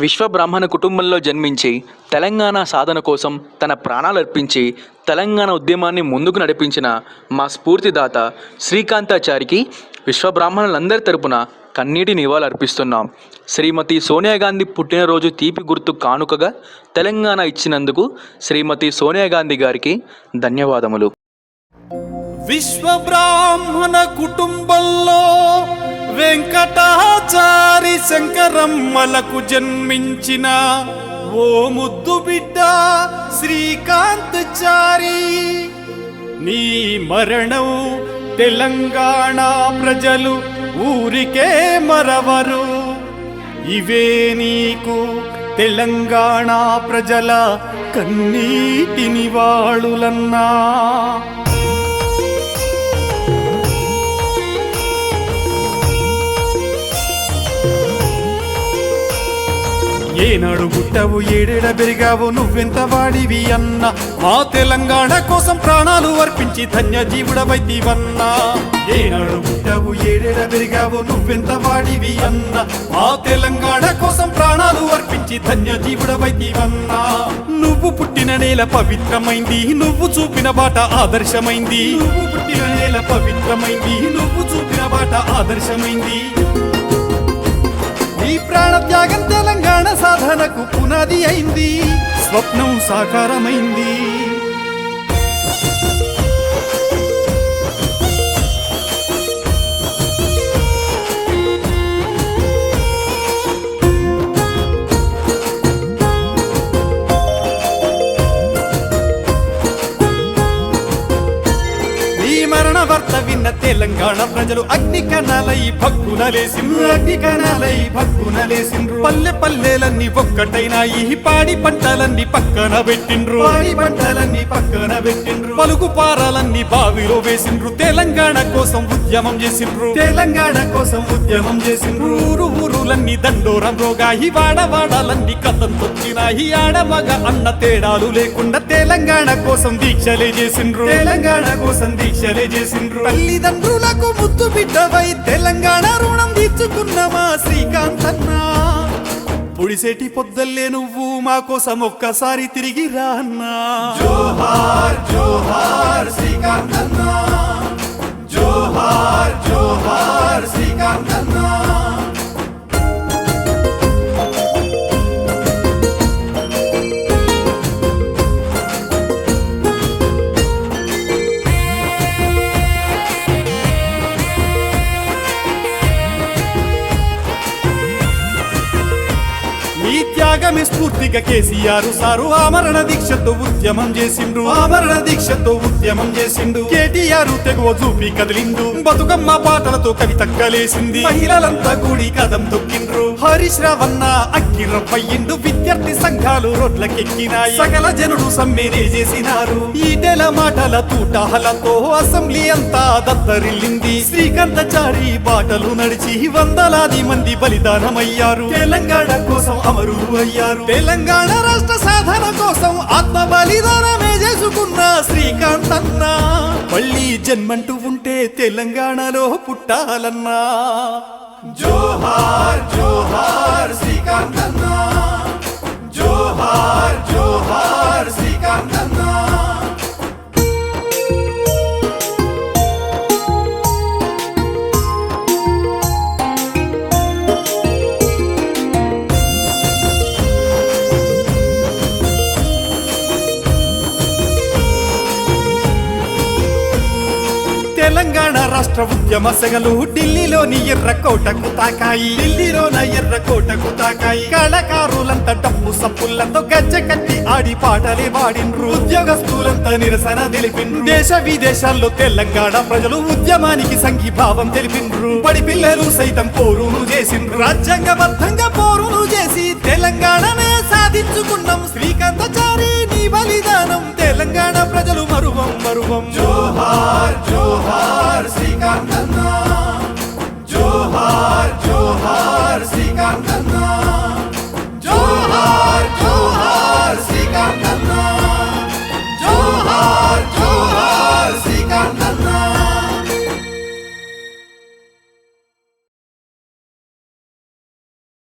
విశ్వబ్రాహ్మణ కుటుంబంలో జన్మించి తెలంగాణ సాధన కోసం తన ప్రాణాలు అర్పించి తెలంగాణ ఉద్యమాన్ని ముందుకు నడిపించిన మా స్ఫూర్తిదాత శ్రీకాంతాచారికి విశ్వబ్రాహ్మణులందరి తరపున కన్నీటి నివాళులు అర్పిస్తున్నాం శ్రీమతి సోనియా గాంధీ పుట్టినరోజు తీపి గుర్తు కానుకగా తెలంగాణ ఇచ్చినందుకు శ్రీమతి సోనియా గాంధీ గారికి ధన్యవాదములు. విశ్వబ్రాహ్మణ కుటుంబంలో వెంకటాచారి శంకరమ్మలకు జన్మించిన ఓ ముద్దు బిడ్డ శ్రీకాంత్ చారి నీ మరణం తెలంగాణ ప్రజలు ఊరికే మరవరు. ఇవే నీకు తెలంగాణ ప్రజల కన్నీటి నివాళులన్నా. ఏనాడు పుట్టావు ఏడేడ పెరిగావు నువ్వెంత వాడివి అన్న? మా తెలంగాణ కోసం ప్రాణాలు అర్పించి ధన్య జీవుడవైతివన్నా ఏనాడు పుట్టావు ఏడేడ పెరిగావు నువ్వెంత వాడివి అన్న? మా తెలంగాణ కోసం ప్రాణాలు అర్పించి ధన్య జీవుడవైతివన్నా నువ్వు పుట్టిన నేల పవిత్రమైంది నువ్వు చూపిన బాట ఆదర్శమైంది. నువ్వు పుట్టిన నేల పవిత్రమైంది నువ్వు చూపిన బాట ఆదర్శమైంది. ప్రాణత్యాగం తెలంగాణ సాధనకు పునాది అయింది. స్వప్నం సాకారమైంది. వార్త విన్న తెలంగాణ ప్రజలు అగ్ని కణాలై భక్కునలేసిండ్రు అగ్ని కణాలై భక్కునలేసిండ్రు పల్లె పల్లెలన్నీ ఒక్కటైనాయి. పాడి పంటలన్నీ పక్కన పెట్టిండ్రు. పాడి పంటలన్నీ పక్కన పెట్టిండ్రు. పలుకు పారాలన్నీ బావిలో వేసిండ్రు. తెలంగాణ కోసం ఉద్యమం చేసిండ్రు. తెలంగాణ కోసం ఉద్యమం చేసిండ్రు. ఊరు ఊరులన్నీ దండోరం రోగాయి. వాడవాడాలన్నీ కథం తొక్కినాయి. ఆడమగ అన్న తేడాలు లేకుండా తెలంగాణ కోసం దీక్షలే చేసిండ్రు. తెలంగాణ కోసం దీక్షలే చేసిండ్రు. తల్లిదండ్రులకు ముద్దు బిడ్డవై తెలంగాణ రుణం తీర్చుకున్నమా శ్రీకాంత్ అన్నా పొడిసేటి పొద్దల్లే నువ్వు మా కోసం ఒక్కసారి తిరిగి రా అన్నా. జోహార్ జోహార్ శ్రీకాంత్ అన్నా త్యాగమే స్ఫూర్తిగా కేసీఆర్ సారు. ఆమరణ దీక్షతో ఉద్యమం చేసిండు. ఆమరణ దీక్షతో ఉద్యమం చేసిండు. కేటీఆర్ తెగువ చూపి కదిలిండు. బతుకమ్మ పాటలతో కవిత కలేసింది మహిళలంతా కూడి కదం తొక్కిండ్రు. హరీష్ రావన్న అక్కిరప్పయ్యిండు విద్యార్థి సంఘాలు రోడ్లకెక్కినాయి. సకల జనుడు సమ్మెనే చేసినారు. ఈటెల మాటల తూటాలతో అసెంబ్లీ అంతా దద్దరిల్లింది శ్రీకాంతచారి బాటలు నడిచి వందలాది మంది బలిదానమయ్యారు. తెలంగాణ కోసం అమరులు అయ్యారు. తెలంగాణ రాష్ట్ర సాధన కోసం ఆత్మ బలిదానమే చేసుకున్న శ్రీకాంత్ అన్న. మళ్ళీ జన్మంటూ ఉంటే తెలంగాణలో పుట్టాలన్నా. జోహార్ జోహార్. రాష్ట్ర ఉద్యమ సెగలు ఢిల్లీలోని ఎర్రకోటకు తాకాయి. ఢిల్లీలోన ఎర్రకోటకు తాకాయి. కళకారులంతా డబ్బు సప్పులతో గజ్జ కట్టి ఆడి పాటలే పాడిండ్రు. ఉద్యోగస్తులంతా నిరసన తెలిపిండ్రు. దేశ విదేశాల్లో తెలంగాణ ప్రజలు ఉద్యమానికి సంఘీభావం తెలిపిండ్రు. పడి పిల్లలు సైతం పోరును చేసిండ్రు. రాజ్యాంగబద్ధంగా పోరును చేసి తెలంగాణనే సాధించుకున్నాం. శ్రీకాంతచారి నీ బలిదానం. తెలంగాణ ప్రజలు మరువం మరువం.